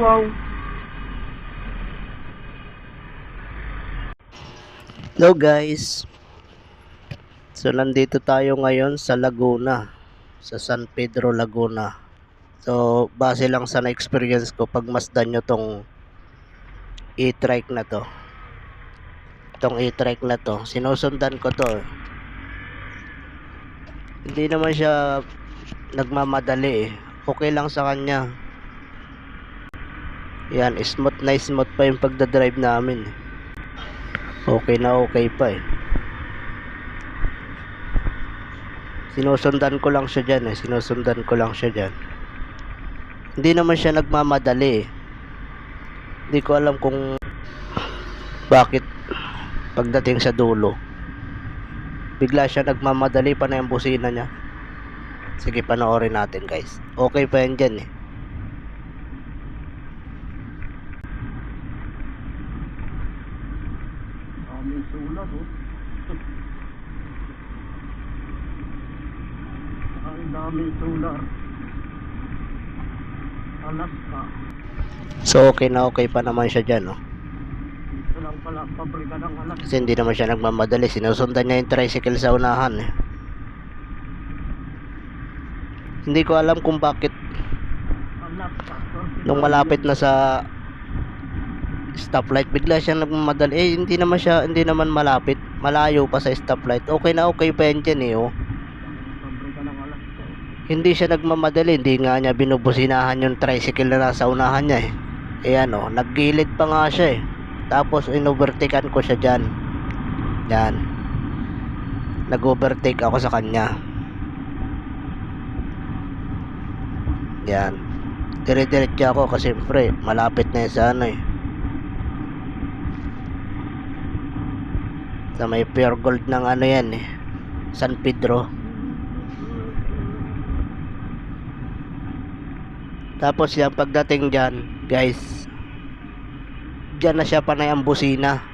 Wow. Hello guys. So nandito tayo ngayon sa Laguna, sa San Pedro Laguna. So base lang sa na-experience ko pag masdan nyo tong e-trike na to. Tong e-trike na to, sinusundan ko to. Hindi naman siya nagmamadali eh. Okay lang sa kanya. Yan, smooth na smooth pa yung pagdadrive namin. Okay na okay pa eh. Sinusundan ko lang siya dyan eh. Sinusundan ko lang siya dyan. Hindi naman siya nagmamadali eh. Hindi ko alam kung bakit pagdating sa dulo. Bigla siya nagmamadali pa na yung busina niya. Sige, panoorin natin guys. Okay pa yan dyan eh. Daming sulat, oh. Ang daming sulat. Alaska. So okay na okay pa naman siya dyan oh. Ito lang pala, pabrika ng Alaska. Kasi hindi naman siya nagmamadali. Sinusundan niya yung tricycle sa unahan eh. Hindi ko alam kung bakit nung malapit na sa stoplight bigla siya nagmamadali. Eh hindi naman siya hindi naman malapit. Malayo pa sa stoplight. Okay na okay pa yan dyan eh oh. Hindi siya nagmamadali. Hindi nga niya binubusinahan yung tricycle na nasa unahan niya eh. Ayan oh, naggilid pa nga siya eh. Tapos inovertikan ko siya dyan. Yan. Nag-overtake ako sa kanya. Yan. Dire-diretso ako kasi siyempre malapit na yun sa ano eh. Sa may pure gold ng ano yan eh. San Pedro. Tapos yan pagdating dyan, guys, dyan na siya panay ang busina.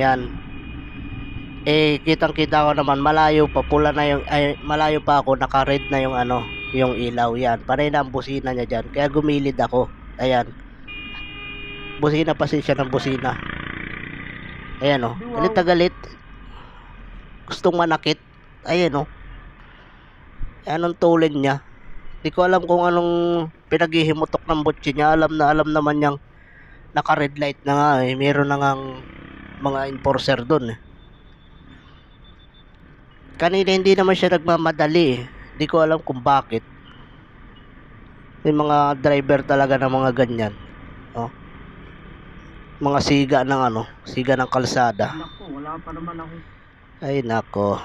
Yan. Eh, kitang-kita ko naman, malayo pa, pula na yung, ay, malayo pa ako, naka-red na yung ano, yung ilaw, yan. Panay na ang busina niya dyan, kaya gumilid ako. Ayan. Busina pa siya ng busina. Ayan o, oh. galit na galit. Gustong manakit. Ayan o. Oh. Anong tulin niya. Hindi ko alam kung anong pinaghihimutok ng butsi niya. Alam na alam naman niyang naka-red light na nga eh. Meron na ngang mga enforcer doon eh. Kanina hindi naman siya nagmamadali eh. Hindi ko alam kung bakit. May mga driver talaga ng mga ganyan. Mga siga ng ano, siga ng kalsada. Naku, wala pa naman ako. Ay nako.